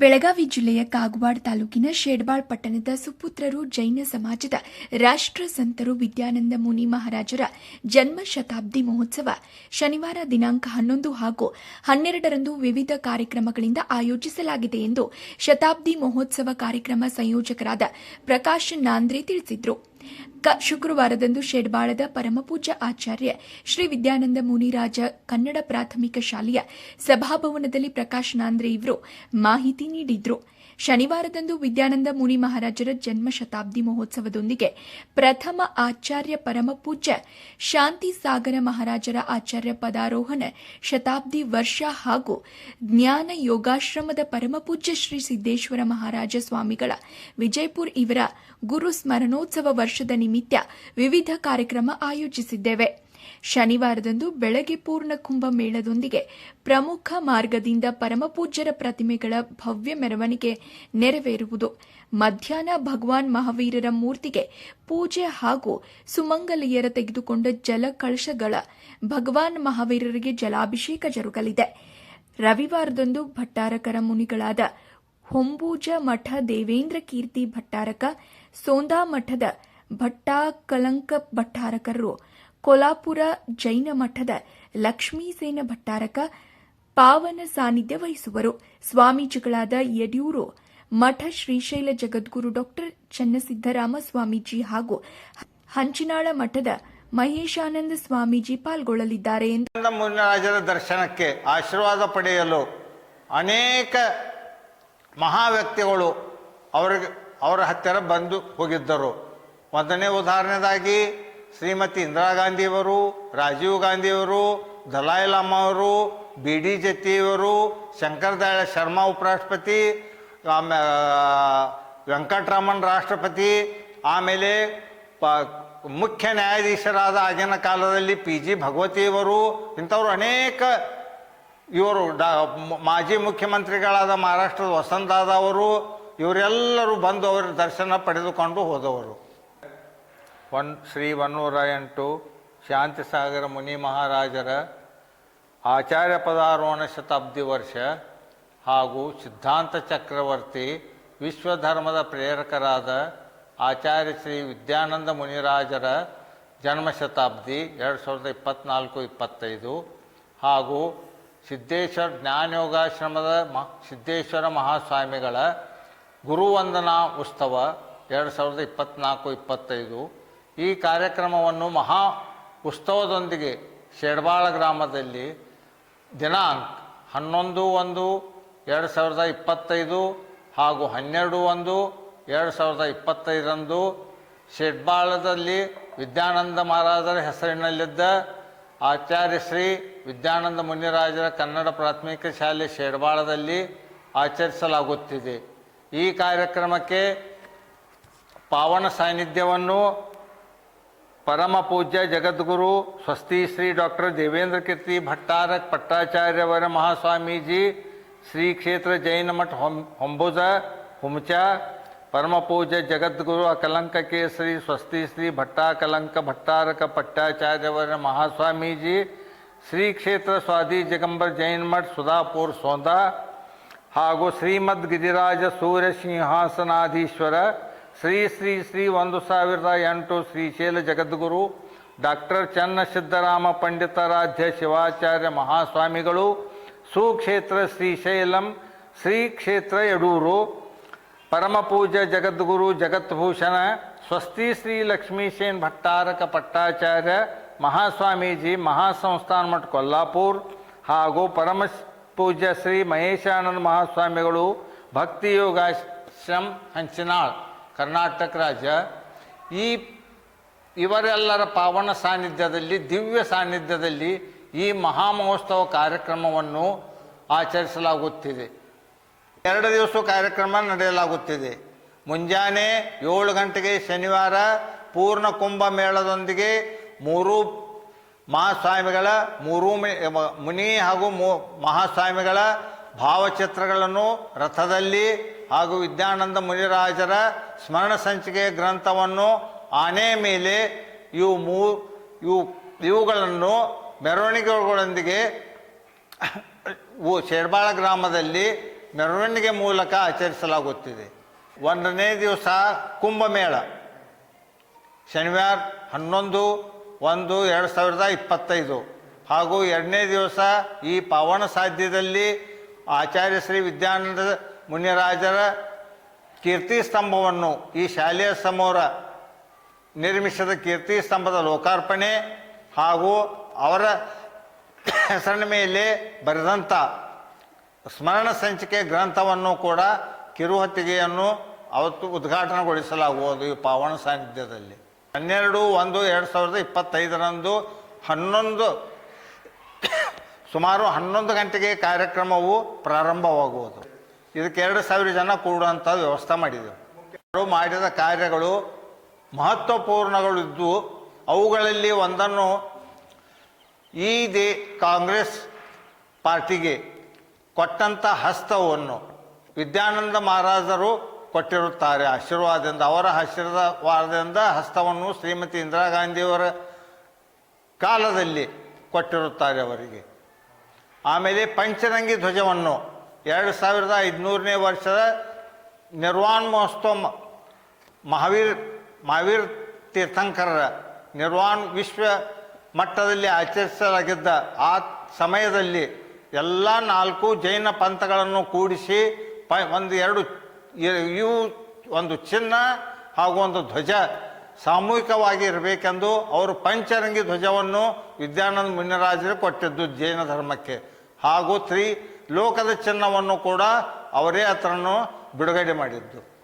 ಬೆಳಗಾವಿ ಜಿಲ್ಲೆಯ ಕಾಗವಾಡ ತಾಲೂಕಿನ ಶೇಡ್ಬಾಳ್ ಪಟ್ಟಣದ ಸುಪುತ್ರರು ಜೈನ ಸಮಾಜದ ರಾಷ್ಟ್ರ ಸಂತರು ವಿದ್ಯಾನಂದ ಮುನಿ ಮಹಾರಾಜರ ಜನ್ಮ ಶತಾಬ್ದಿ ಮಹೋತ್ಸವ ಶನಿವಾರ ದಿನಾಂಕ ಹನ್ನೊಂದು ಹಾಗೂ ಹನ್ನೆರಡರಂದು ವಿವಿಧ ಕಾರ್ಯಕ್ರಮಗಳಿಂದ ಆಯೋಜಿಸಲಾಗಿದೆ ಎಂದು ಶತಾಬ್ದಿ ಮಹೋತ್ಸವ ಕಾರ್ಯಕ್ರಮ ಸಂಯೋಜಕರಾದ ಪ್ರಕಾಶ್ ನಾಂದ್ರೆ ತಿಳಿಸಿದರು. ಕ ಶುಕ್ರವಾರದಂದು ಶೆಡ್ಬಾಳದ ಪರಮಪೂಜ್ಯ ಆಚಾರ್ಯ ಶ್ರೀ ವಿದ್ಯಾನಂದ ಮುನಿರಾಜ ಕನ್ನಡ ಪ್ರಾಥಮಿಕ ಶಾಲೆಯ ಸಭಾಭವನದಲ್ಲಿ ಪ್ರಕಾಶ್ ನಾಂದ್ರೆ ಇವರು ಮಾಹಿತಿ ನೀಡಿದ್ರು. ಶನಿವಾರದಂದು ವಿದ್ಯಾನಂದ ಮುನಿ ಮಹಾರಾಜರ ಜನ್ಮ ಶತಾಬ್ದಿ ಮಹೋತ್ಸವದೊಂದಿಗೆ ಪ್ರಥಮ ಆಚಾರ್ಯ ಪರಮಪೂಜ್ಯ ಶಾಂತಿ ಸಾಗರ ಮಹಾರಾಜರ ಆಚಾರ್ಯ ಪದಾರೋಹಣ ಶತಾಬ್ದಿ ವರ್ಷ ಹಾಗೂ ಜ್ಞಾನ ಯೋಗಾಶ್ರಮದ ಪರಮಪೂಜ್ಯ ಶ್ರೀ ಸಿದ್ದೇಶ್ವರ ಮಹಾರಾಜ ಸ್ವಾಮಿಗಳ ವಿಜಯಪುರ್ ಇವರ ಗುರು ಸ್ಮರಣೋತ್ಸವ ವರ್ಷದ ನಿಮಿತ್ತ ವಿವಿಧ ಕಾರ್ಯಕ್ರಮ ಆಯೋಜಿಸಿದ್ದೇವೆ. ಶನಿವಾರದಂದು ಬೆಳಗ್ಗೆ ಪೂರ್ಣ ಕುಂಭ ಮೇಳದೊಂದಿಗೆ ಪ್ರಮುಖ ಮಾರ್ಗದಿಂದ ಪರಮಪೂಜ್ಯರ ಪ್ರತಿಮೆಗಳ ಭವ್ಯ ಮೆರವಣಿಗೆ ನೆರವೇರುವುದು. ಮಧ್ಯಾಹ್ನ ಭಗವಾನ್ ಮಹಾವೀರರ ಮೂರ್ತಿಗೆ ಪೂಜೆ ಹಾಗೂ ಸುಮಂಗಲಿಯರ ತೆಗೆದುಕೊಂಡ ಜಲ ಕಳಶಗಳ ಭಗವಾನ್ ಮಹಾವೀರರಿಗೆ ಜಲಾಭಿಷೇಕ ಜರುಗಲಿದೆ. ರವಿವಾರದಂದು ಭಟ್ಟಾರಕರ ಮುನಿಗಳಾದ ಹೊಂಬೂಜ ಮಠ ದೇವೇಂದ್ರ ಕೀರ್ತಿ ಭಟ್ಟಾರಕ, ಸೋಂದಾ ಮಠದ ಭಟ್ಟಾಕಲಂಕ ಭಟ್ಟಾರಕರು ಕೊಲ್ಲಾಪುರ ಜೈನ ಮಠದ ಲಕ್ಷ್ಮೀಸೇನ ಭಟ್ಟಾರಕ ಪಾವನ ಸಾನ್ನಿಧ್ಯ ವಹಿಸುವರು. ಸ್ವಾಮೀಜಿಗಳಾದ ಯಡಿಯೂರು, ಮಠ ಶ್ರೀಶೈಲ ಜಗದ್ಗುರು ಡಾಕ್ಟರ್ ಚನ್ನಸಿದ್ದರಾಮ ಸ್ವಾಮೀಜಿ ಹಾಗೂ ಹಂಚಿನಾಳ ಮಠದ ಮಹೇಶಾನಂದ ಸ್ವಾಮೀಜಿ ಪಾಲ್ಗೊಳ್ಳಲಿದ್ದಾರೆ ಎಂದು ದರ್ಶನಕ್ಕೆ ಆಶೀರ್ವಾದ ಪಡೆಯಲು ಅನೇಕ ಮಹಾವ್ಯಕ್ತಿಗಳು ಅವರಿಗೆ, ಅವರ ಹತ್ತಿರ ಬಂದು ಹೋಗಿದ್ದರು. ಮೊದಲನೇ ಉದಾಹರಣೆದಾಗಿ ಶ್ರೀಮತಿ ಇಂದಿರಾ ಗಾಂಧಿಯವರು, ರಾಜೀವ್ ಗಾಂಧಿಯವರು, ದಲಾಯಿ ಲಾಮಾ ಅವರು ಬಿ ಡಿ ಜತಿಯವರು ಶಂಕರ್ ದಯಾಳ ಶರ್ಮಾ ಉಪರಾಷ್ಟ್ರಪತಿ, ಆಮೇ ವೆಂಕಟರಾಮನ್ ರಾಷ್ಟ್ರಪತಿ, ಆಮೇಲೆ ಪ, ಮುಖ್ಯ ನ್ಯಾಯಾಧೀಶರಾದ ಆಗಿನ ಕಾಲದಲ್ಲಿ ಪಿ ಜಿ ಭಗವತಿಯವರು, ಇಂಥವ್ರು ಅನೇಕ ಇವರು, ಡಾ, ಮಾಜಿ ಮುಖ್ಯಮಂತ್ರಿಗಳಾದ ಮಹಾರಾಷ್ಟ್ರದ ವಸಂತ ಅವರು ಇವರೆಲ್ಲರೂ ಬಂದು ಅವರ ದರ್ಶನ ಪಡೆದುಕೊಂಡು ಹೋದವರು. ಒನ್ ಶ್ರೀ ಒನ್ನೂರ ಎಂಟು ಶಾಂತಿಸಾಗರ ಮುನಿ ಮಹಾರಾಜರ ಆಚಾರ್ಯ ಪದಾರೋಹಣ ಶತಾಬ್ದಿ ವರ್ಷ ಹಾಗೂ ಸಿದ್ಧಾಂತ ಚಕ್ರವರ್ತಿ ವಿಶ್ವಧರ್ಮದ ಪ್ರೇರಕರಾದ ಆಚಾರ್ಯ ಶ್ರೀ ವಿದ್ಯಾನಂದ ಮುನಿರಾಜರ ಜನ್ಮ ಶತಾಬ್ದಿ ಎರಡು ಸಾವಿರದ ಇಪ್ಪತ್ನಾಲ್ಕು, ಇಪ್ಪತ್ತೈದು ಹಾಗೂ ಸಿದ್ದೇಶ್ವರ ಜ್ಞಾನಯೋಗಾಶ್ರಮದ ಮ ಸಿದ್ದೇಶ್ವರ ಮಹಾಸ್ವಾಮಿಗಳ ಗುರುವಂದನಾ ಉತ್ಸವ ಎರಡು ಸಾವಿರದ ಇಪ್ಪತ್ತ್ನಾಲ್ಕು ಇಪ್ಪತ್ತೈದು ಈ ಕಾರ್ಯಕ್ರಮವನ್ನು ಮಹಾ ಉತ್ಸವದೊಂದಿಗೆ ಶೆಡ್ಬಾಳ ಗ್ರಾಮದಲ್ಲಿ ದಿನಾಂಕ ಹನ್ನೊಂದು ಒಂದು ಎರಡು ಸಾವಿರದ ಇಪ್ಪತ್ತೈದು ಹಾಗೂ ಹನ್ನೆರಡು ಒಂದು ಎರಡು ಸಾವಿರದ ಇಪ್ಪತ್ತೈದರಂದು ಶೆಡ್ಬಾಳದಲ್ಲಿ ವಿದ್ಯಾನಂದ ಮಹಾರಾಜರ ಹೆಸರಿನಲ್ಲಿದ್ದ ಆಚಾರ್ಯ ಶ್ರೀ ವಿದ್ಯಾನಂದ ಮುನಿರಾಜರ ಕನ್ನಡ ಪ್ರಾಥಮಿಕ ಶಾಲೆ ಶೇಡ್ಬಾಳದಲ್ಲಿ ಆಚರಿಸಲಾಗುತ್ತಿದೆ. ಈ ಕಾರ್ಯಕ್ರಮಕ್ಕೆ ಪಾವನ ಸಾನ್ನಿಧ್ಯವನ್ನು ಪರಮ ಪೂಜ್ಯ ಜಗದ್ಗುರು ಸ್ವಸ್ತಿ ಶ್ರೀ ಡಾಕ್ಟರ್ ದೇವೇಂದ್ರ ಕೀರ್ತಿ ಭಟ್ಟಾರಕ್ ಪಟ್ಟಾಚಾರ್ಯವರ ಮಹಾಸ್ವಾಮೀಜಿ ಶ್ರೀ ಕ್ಷೇತ್ರ ಜೈನ ಮಠ ಹೊಂ ಹೊಂಬುಜ ಹುಮಚ ಪರಮ ಪೂಜ್ಯ ಜಗದ್ಗುರು ಅಕಲಂಕ ಕೇಸರಿ ಸ್ವಸ್ತಿ ಶ್ರೀ ಭಟ್ಟಾಕಲಂಕ ಭಟ್ಟಾರಕ ಪಟ್ಟಾಚಾರ್ಯವರ ಮಹಾಸ್ವಾಮೀಜಿ ಶ್ರೀ ಕ್ಷೇತ್ರ ಸ್ವಾದಿ ಜಗಂಬರ್ ಜೈನ ಮಠ ಸುಧಾಪುರ್ ಸೋಂದಾ ಹಾಗೂ ಶ್ರೀಮದ್ ಗಿರಿರಾಜ ಸೂರ್ಯ ಸಿಂಹಾಸನಾಧೀಶ್ವರ ಶ್ರೀ ಶ್ರೀ ಶ್ರೀ ಒಂದು ಸಾವಿರದ ಎಂಟು ಶ್ರೀಶೈಲ ಜಗದ್ಗುರು ಡಾಕ್ಟರ್ ಚನ್ನ ಸಿದ್ದರಾಮ ಪಂಡಿತಾರಾಧ್ಯ ಶಿವಾಚಾರ್ಯ ಮಹಾಸ್ವಾಮಿಗಳು, ಸುಕ್ಷೇತ್ರ ಶ್ರೀಶೈಲಂ ಶ್ರೀ ಕ್ಷೇತ್ರ ಯಡೂರು ಪರಮಪೂಜ ಜಗದ್ಗುರು ಜಗತ್ಭೂಷಣ, ಸ್ವಸ್ತಿ ಶ್ರೀ ಲಕ್ಷ್ಮೀಶೇನ್ ಭಟ್ಟಾರಕ ಪಟ್ಟಾಚಾರ್ಯ, ಮಹಾಸ್ವಾಮೀಜಿ ಮಹಾಸಂಸ್ಥಾನ ಮಠ ಕೊಲ್ಲಾಪುರ್ ಹಾಗೂ ಪರಮ ಪೂಜ್ಯ ಶ್ರೀ ಮಹೇಶಾನಂದ ಮಹಾಸ್ವಾಮಿಗಳು ಭಕ್ತಿ ಯೋಗಾಶ್ರಮ್ ಹಂಚಿನಾಳ್. ಕರ್ನಾಟಕ ರಾಜ್ಯ, ಈ ಇವರೆಲ್ಲರ ಪಾವನ ಸಾನ್ನಿಧ್ಯದಲ್ಲಿ, ದಿವ್ಯ ಸಾನ್ನಿಧ್ಯದಲ್ಲಿ ಈ ಮಹಾಮಹೋತ್ಸವ ಕಾರ್ಯಕ್ರಮವನ್ನು ಆಚರಿಸಲಾಗುತ್ತಿದೆ. ಎರಡು ದಿವಸ ಕಾರ್ಯಕ್ರಮ ನಡೆಯಲಾಗುತ್ತಿದೆ. ಮುಂಜಾನೆ ಏಳು ಗಂಟೆಗೆ ಶನಿವಾರ ಪೂರ್ಣ ಕುಂಭ ಮೇಳದೊಂದಿಗೆ ಮೂರು ಮಹಾಸ್ವಾಮಿಗಳ, ಮೂರು ಮುನಿ ಹಾಗೂ ಮಹಾಸ್ವಾಮಿಗಳ ಭಾವಚಿತ್ರಗಳನ್ನು ರಥದಲ್ಲಿ ಹಾಗೂ ವಿದ್ಯಾನಂದ ಮುನಿರಾಜರ ಸ್ಮರಣ ಸಂಚಿಕೆ ಗ್ರಂಥವನ್ನು ಆನೆ ಮೇಲೆ ಇವು ಮೂ, ಇವು, ಇವುಗಳನ್ನು ಮೆರವಣಿಗೆಗಳೊಂದಿಗೆ ಶೇರ್ಬಾಳ ಗ್ರಾಮದಲ್ಲಿ ಮೆರವಣಿಗೆ ಮೂಲಕ ಆಚರಿಸಲಾಗುತ್ತಿದೆ. ಒಂದನೇ ದಿವಸ ಕುಂಭಮೇಳ. ಶನಿವಾರ ಹನ್ನೊಂದು, ಒಂದು, ಎರಡು ಸಾವಿರದ ಇಪ್ಪತ್ತೈದು. ಹಾಗೂ ಎರಡನೇ ದಿವಸ ಈ ಪಾವನ ಸಾಧ್ಯದಲ್ಲಿ ಆಚಾರ್ಯ ಶ್ರೀ ವಿದ್ಯಾನಂದ ಮುನಿರಾಜರ ಕೀರ್ತಿ ಸ್ತಂಭವನ್ನು ಈ ಶಾಲೆಯ ಸಮೋರ ನಿರ್ಮಿಸಿದ ಕೀರ್ತಿ ಸ್ತಂಭದ ಲೋಕಾರ್ಪಣೆ ಹಾಗೂ ಅವರ ಹೆಸರಿನ ಮೇಲೆ ಬರೆದಂಥ ಸ್ಮರಣ ಸಂಚಿಕೆ ಗ್ರಂಥವನ್ನು ಕೂಡ ಕಿರುಹತ್ತಿಗೆಯನ್ನು ಅವತ್ತು ಉದ್ಘಾಟನೆಗೊಳಿಸಲಾಗುವುದು ಈ ಪಾವನ ಸಾನ್ನಿಧ್ಯದಲ್ಲಿ. ಹನ್ನೆರಡು ಒಂದು ಎರಡು ಸಾವಿರದ ಇಪ್ಪತ್ತೈದರಂದು ಹನ್ನೊಂದು ಸುಮಾರು ಹನ್ನೊಂದು ಗಂಟೆಗೆ ಕಾರ್ಯಕ್ರಮವು ಪ್ರಾರಂಭವಾಗುವುದು. ಇದಕ್ಕೆ ಎರಡು ಸಾವಿರ ಜನ ಕೂಡುವಂಥ ವ್ಯವಸ್ಥೆ ಮಾಡಿದೆವು ಮಾಡಿದ ಕಾರ್ಯಗಳು ಮಹತ್ವಪೂರ್ಣಗಳಿದ್ದು ಅವುಗಳಲ್ಲಿ ಒಂದನ್ನು ಈ ದೇ ಕಾಂಗ್ರೆಸ್ ಪಾರ್ಟಿಗೆ ಕೊಟ್ಟಂಥ ಹಸ್ತವನ್ನು ವಿದ್ಯಾನಂದ ಮಹಾರಾಜರು ಕೊಟ್ಟಿರುತ್ತಾರೆ. ಆಶೀರ್ವಾದದಿಂದ, ಅವರ ಆಶೀರ್ವಾದದಿಂದ ಹಸ್ತವನ್ನು ಶ್ರೀಮತಿ ಇಂದಿರಾ ಗಾಂಧಿಯವರ ಕಾಲದಲ್ಲಿ ಕೊಟ್ಟಿರುತ್ತಾರೆ ಅವರಿಗೆ. ಆಮೇಲೆ ಪಂಚರಂಗಿ ಧ್ವಜವನ್ನು ಎರಡು ಸಾವಿರದ ಐದುನೂರನೇ ವರ್ಷದ ನಿರ್ವಾಣ ಮಹೋತ್ಸವ ಮಹಾವೀರ್ ಮಹಾವೀರ್ ತೀರ್ಥಂಕರರ ನಿರ್ವಾಣ ವಿಶ್ವ ಮಟ್ಟದಲ್ಲಿ ಆಚರಿಸಲಾಗಿದ್ದ ಆ ಸಮಯದಲ್ಲಿ ಎಲ್ಲ ನಾಲ್ಕು ಜೈನ ಪಂಥಗಳನ್ನು ಕೂಡಿಸಿ ಪ, ಒಂದು ಎರಡು, ಇವು ಒಂದು ಚಿನ್ನ ಹಾಗೂ ಒಂದು ಧ್ವಜ ಸಾಮೂಹಿಕವಾಗಿ ಇರಬೇಕೆಂದು ಅವರು ಪಂಚರಂಗಿ ಧ್ವಜವನ್ನು ವಿದ್ಯಾನಂದ ಮುನಿರಾಜರು ಕೊಟ್ಟಿದ್ದು ಜೈನ ಧರ್ಮಕ್ಕೆ ಹಾಗೂ ತ್ರಿ ಲೋಕದ ಚಿನ್ನವನ್ನು ಕೂಡ ಅವರೇ ಹತ್ರನು ಬಿಡುಗಡೆ ಮಾಡಿದ್ದು.